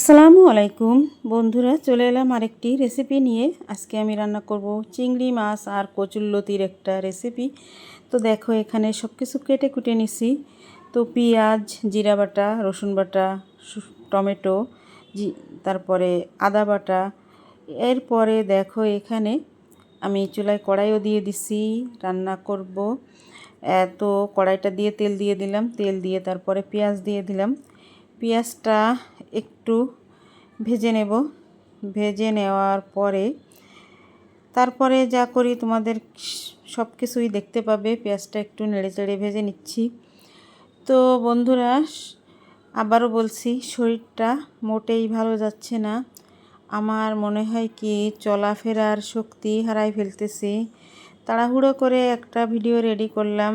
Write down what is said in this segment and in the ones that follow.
আসসালামু আলাইকুম। বন্ধুরা, চলে এলাম আরেকটি রেসিপি নিয়ে। আজকে আমি রান্না করব চিংড়ি মাছ আর কচুল্লতির একটা রেসিপি তো দেখো, এখানে সব কিছু কেটে কুটে নিছি। তো পেঁয়াজ, জিরা বাটা, রসুন বাটা টমেটো তারপরে আদা বাটা। এরপরে দেখো, এখানে আমি চুলায় কড়াইও দিয়ে দিছি, রান্না করব। তো কড়াইটা দিয়ে তেল দিয়ে দিলাম। তেল দিয়ে তারপরে পেঁয়াজ দিয়ে দিলাম। পেঁয়াজটা একটু ভেজে নেব। ভেজে নেওয়ার পরে তারপরে যা করি, তোমাদের সব কিছুই দেখতে পাবে। পেঁয়াজটা একটু নেড়ে চেড়ে ভেজে নিচ্ছি। তো বন্ধুরা, আবারও বলছি, শরীরটা মোটেই ভালো যাচ্ছে না। আমার মনে হয় কি, চলাফেরার শক্তি হারাই ফেলতেছি। তাড়াহুড়ো করে একটা ভিডিও রেডি করলাম।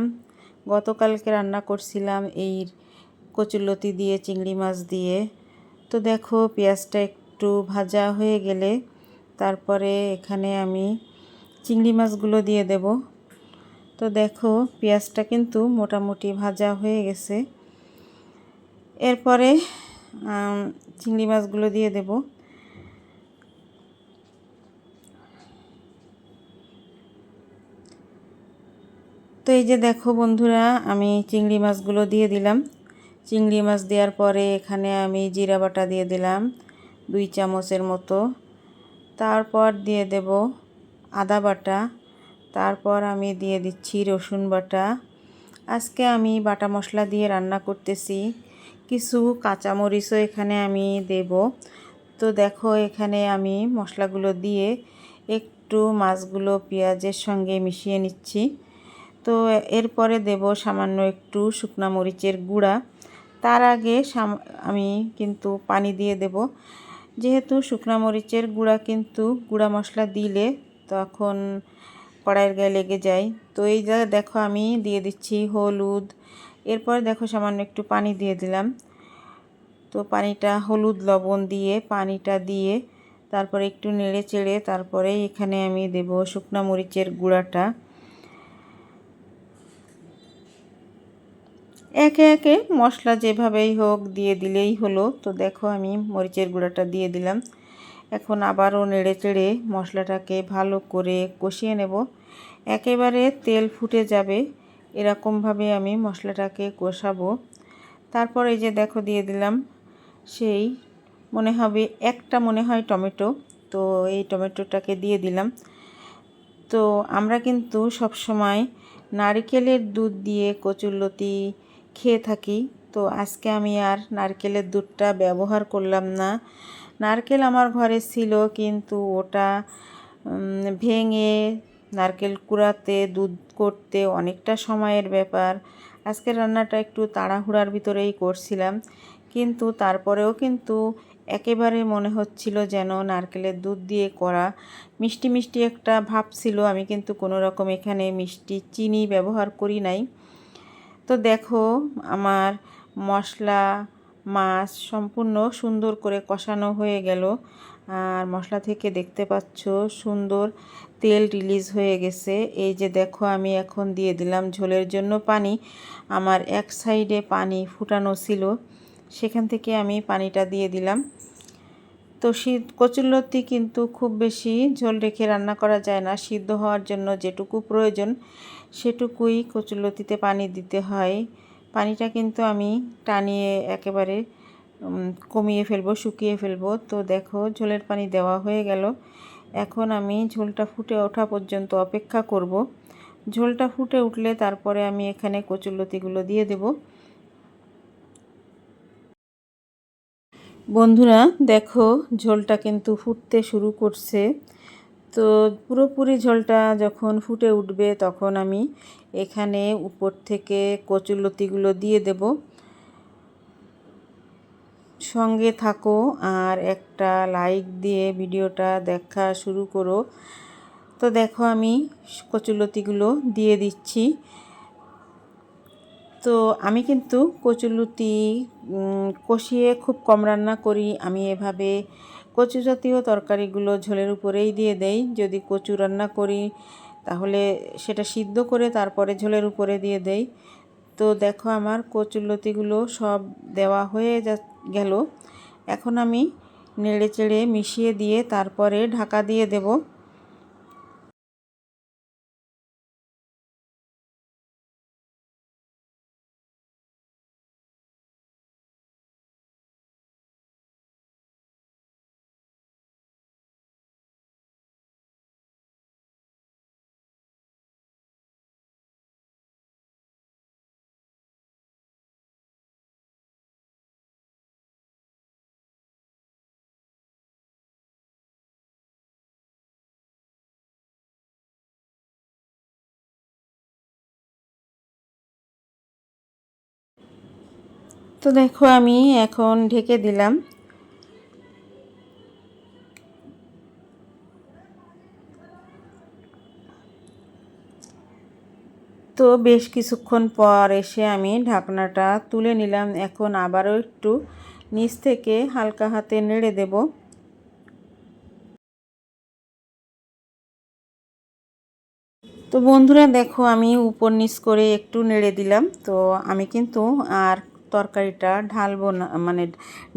গতকালকে রান্না করছিলাম এই কচুলতি দিয়ে, চিংড়ি মাছ দিয়ে। তো দেখো পেঁয়াজটা একটু ভাজা হয়ে গেলে তারপরে এখানে আমি চিংড়ি মাছগুলো দিয়ে দেব। তো দেখো পেঁয়াজটা কিন্তু মোটামুটি ভাজা হয়ে গেছে। এরপরে চিংড়ি মাছগুলো দিয়ে দেব। তো এই যে দেখো বন্ধুরা, আমি চিংড়ি মাছগুলো দিয়ে দিলাম। চিংড়ি মাছ দেওয়ার পরে এখানে আমি জিরা বাটা দিয়ে দিলাম, দুই চামচের মতো। তারপর দিয়ে দেব আদা বাটা। তারপর আমি দিয়ে দিচ্ছি রসুন বাটা। আজকে আমি বাটা মশলা দিয়ে রান্না করতেছি। কিছু কাঁচামরিচও এখানে আমি দেব। তো দেখো এখানে আমি মশলাগুলো দিয়ে একটু মাছগুলো পেঁয়াজের সঙ্গে মিশিয়ে নিচ্ছি। তো এরপরে দেব সামান্য একটু শুকনা মরিচের গুঁড়া। তার আগে আমি কিন্তু পানি দিয়ে দেব। যেহেতু শুকনা মরিচের গুঁড়া কিন্তু গুঁড়া মশলা দিলে তখন কড়াইয়ের গায়ে লেগে যায়। তো এই জায়গায় দেখো আমি দিয়ে দিচ্ছি হলুদ। এরপর দেখো সামান্য একটু পানি দিয়ে দিলাম। তো পানিটা, হলুদ লবণ দিয়ে পানিটা দিয়ে তারপরে একটু নেড়ে চেড়ে তারপরে এখানে আমি দেব শুকনা মরিচের গুঁড়াটা। একে একে মশলা যেভাবেই হোক দিয়ে দিলেই হলো। তো দেখো আমি মরিচের গুঁড়াটা দিয়ে দিলাম। এখন আবারও নেড়ে চেড়ে মশলাটাকে ভালো করে কষিয়ে নেব। একেবারে তেল ফুটে যাবে, এরকমভাবে আমি মশলাটাকে কষাবো। তারপর এই যে দেখো দিয়ে দিলাম সেই মনে হবে একটা মনে হয় টমেটো। তো এই টমেটোটাকে দিয়ে দিলাম। তো আমরা কিন্তু সব সময় নারকেলের দুধ দিয়ে কচুরলতি খেয়ে থাকি। তো আজকে আমি আর নারকেলের দুধটা ব্যবহার করলাম না। নারকেল আমার ঘরে ছিল, কিন্তু ওটা ভেঙে নারকেল কুড়াতে, দুধ করতে অনেকটা সময়ের ব্যাপার। আজকের রান্নাটা একটু তাড়াহুড়ার ভিতরেই করছিলাম। কিন্তু তারপরেও কিন্তু একেবারে মনে হচ্ছিল যেন নারকেলের দুধ দিয়ে করা মিষ্টি মিষ্টি একটা ভাব ছিল। আমি কিন্তু কোনো রকম এখানে মিষ্টি চিনি ব্যবহার করি নাই। তো দেখো, আমার মশলা, মাছ সম্পূর্ণ সুন্দর করে কষানো হয়ে গেল। আর মশলা থেকে দেখতে পাচ্ছ, সুন্দর তেল রিলিজ হয়ে গেছে। এই যে দেখো, আমি এখন দিয়ে দিলাম ঝোলের জন্য পানি। আমার এক সাইডে পানি ফুটানো ছিল, সেখান থেকে আমি পানিটা দিয়ে দিলাম। তো শীত কচুরলতি কিন্তু খুব বেশি ঝোল রেখে রান্না করা যায় না। সিদ্ধ হওয়ার জন্য যেটুকু প্রয়োজন সেটুকুই কচুরলতিতে পানি দিতে হয়। পানিটা কিন্তু আমি টানিয়ে একেবারে কমিয়ে ফেলব, শুকিয়ে ফেলব। তো দেখো ঝোলের পানি দেওয়া হয়ে গেল। এখন আমি ঝোলটা ফুটে ওঠা পর্যন্ত অপেক্ষা করব। ঝোলটা ফুটে উঠলে তারপরে আমি এখানে কচুরলতিগুলো দিয়ে দেবো। বন্ধুরা, দেখো ঝোলটা কিন্তু ফুটতে শুরু করছে। তো পুরোপুরি ঝোলটা যখন ফুটে উঠবে, তখন আমি এখানে উপর থেকে কচুরলতিগুলো দিয়ে দেব। সঙ্গে থাকো আর একটা লাইক দিয়ে ভিডিওটা দেখা শুরু করো। তো দেখো আমি কচুরলতিগুলো দিয়ে দিচ্ছি। তো আমি কিন্তু কচুলুতি কষিয়ে খুব কম রান্না করি। আমি এভাবে কচু জাতীয় তরকারিগুলো ঝোলের উপরেই দিয়ে দেই। যদি কচু রান্না করি, তাহলে সেটা সিদ্ধ করে তারপরে ঝোলের উপরে দিয়ে দেই। তো দেখো আমার কচুলতিগুলো সব দেওয়া হয়ে যা, গেল। এখন আমি নেড়ে চেড়ে মিশিয়ে দিয়ে তারপরে ঢাকা দিয়ে দেব। তো দেখো আমি এখন ঢেকে দিলাম। তো বেশ কিছুক্ষণ পর এসে আমি ঢাকনাটা তুলে নিলাম। এখন আবারও একটু নিচ থেকে হালকা হাতে নেড়ে দেব। তো বন্ধুরা দেখো আমি উপর নিচ করে একটু নেড়ে দিলাম। তো আমি কিন্তু আর তরকারিটা ঢালবো না মানে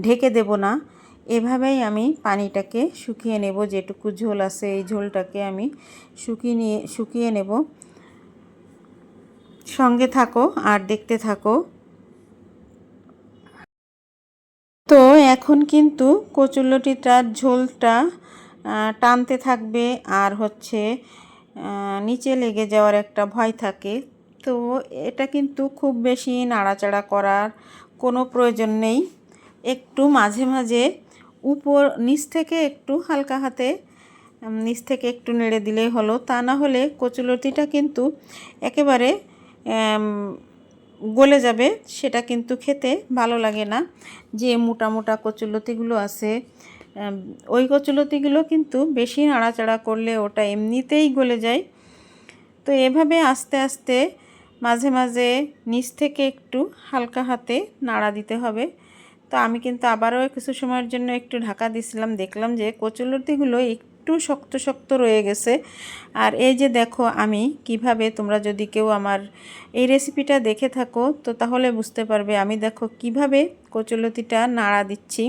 ঢেকে দেব না। এভাবেই আমি পানিটাকে শুকিয়ে নেব, যেটুকু ঝোল আছে এই ঝোলটাকে আমি শুকিয়ে নিয়ে, শুকিয়ে নেব। সঙ্গে থাকো আর দেখতে থাকো। তো এখন কিন্তু কচুলটিটার ঝোলটা টানতে থাকবে আর হচ্ছে নিচে লেগে যাওয়ার একটা ভয় থাকে। তো এটা কিন্তু খুব বেশি নাড়াচাড়া করার কোনো প্রয়োজন নেই। একটু মাঝে মাঝে উপর নিচ থেকে একটু হালকা হাতে নিচ থেকে একটু নেড়ে দিলেই হলো। তা না হলে কচুলতিটা কিন্তু একেবারে গলে যাবে, সেটা কিন্তু খেতে ভালো লাগে না। যে মোটা মোটা কচুলতিগুলো আছে ওই কচুলতিগুলো কিন্তু বেশি নাড়াচাড়া করলে ওটা এমনিতেই গলে যায়। তো এভাবে আস্তে আস্তে মাঝে মাঝে নিচ থেকে একটু হালকা হাতে নাড়া দিতে হবে। তো আমি কিন্তু আবারও কিছু সময়ের জন্য একটু ঢাকা দিছিলাম দেখলাম যে কচুলতিগুলো একটু শক্ত শক্ত রয়ে গেছে। আর এই যে দেখো আমি কীভাবে তোমরা যদি কেউ আমার এই রেসিপিটা দেখে থাকো, তো তাহলে বুঝতে পারবে আমি দেখো কীভাবে কচুলতিটা নাড়া দিচ্ছি।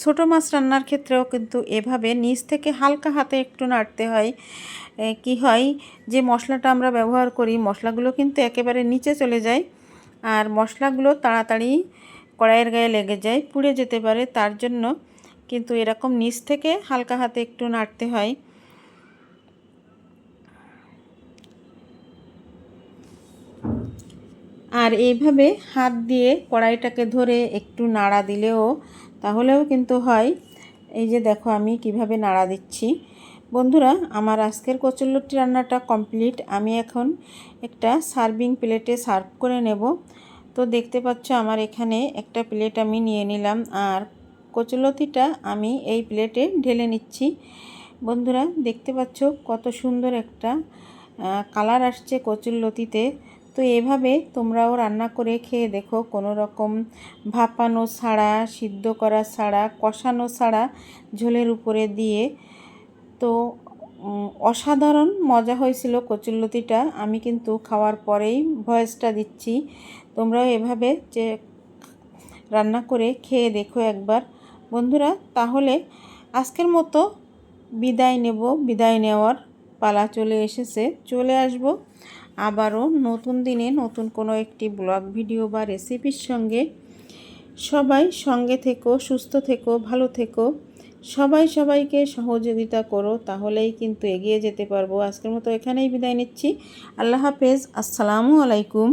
ছোটো মাছ রান্নার ক্ষেত্রেও কিন্তু এভাবে নিচ থেকে হালকা হাতে একটু নাড়তে হয়। কি হয় যে মশলাটা আমরা ব্যবহার করি, মশলাগুলো কিন্তু একেবারে নিচে চলে যায় আর মশলাগুলো তাড়াতাড়ি কড়াইয়ের গায়ে লেগে যায়, পুড়ে যেতে পারে। তার জন্য কিন্তু এরকম নিচ থেকে হালকা হাতে একটু নাড়তে হয়। আর এইভাবে হাত দিয়ে কড়াইটাকে ধরে একটু নাড়া দিলেও তাহলেও কিন্তু হয়। এই যে দেখো আমি কীভাবে নাড়া দিচ্ছি। বন্ধুরা, আমার আজকের কচুল্লটি রান্নাটা কমপ্লিট। আমি এখন একটা সার্ভিং প্লেটে সার্ভ করে নেব। তো দেখতে পাচ্ছ আমার এখানে একটা প্লেট আমি নিয়ে নিলাম। আর কচুলতিটা আমি এই প্লেটে ঢেলে নিচ্ছি। বন্ধুরা, দেখতে পাচ্ছ কত সুন্দর একটা কালার আসছে কচুল্লতিতে তো এভাবে তোমরাও রান্না করে খেয়ে দেখো, কোনো রকম ভাপানো ছাড়া, সিদ্ধ করা ছাড়া, কষানো ছাড়া ঝোলের উপরে দিয়ে। তো অসাধারণ মজা হয়েছিল কচুল্লতিটা আমি কিন্তু খাওয়ার পরেই ভয়েসটা দিচ্ছি। তোমরাও এভাবে যে, রান্না করে খেয়ে দেখো একবার। বন্ধুরা, তাহলে আজকের মতো বিদায় নেব, বিদায় নেওয়ার পালা চলে এসেছে। চলে আসব আবারও নতুন দিনে নতুন কোনো একটি ব্লগ, ভিডিও বা রেসিপির সঙ্গে। সবাই সঙ্গে থেকো, সুস্থ থেকো, ভালো থেকো। সবাই সবাইকে সহযোগিতা করো, তাহলেই কিন্তু এগিয়ে যেতে পারব। আজকের মতো এখানেই বিদায় নিচ্ছি। আল্লাহ হাফেজ। আসসালামু আলাইকুম।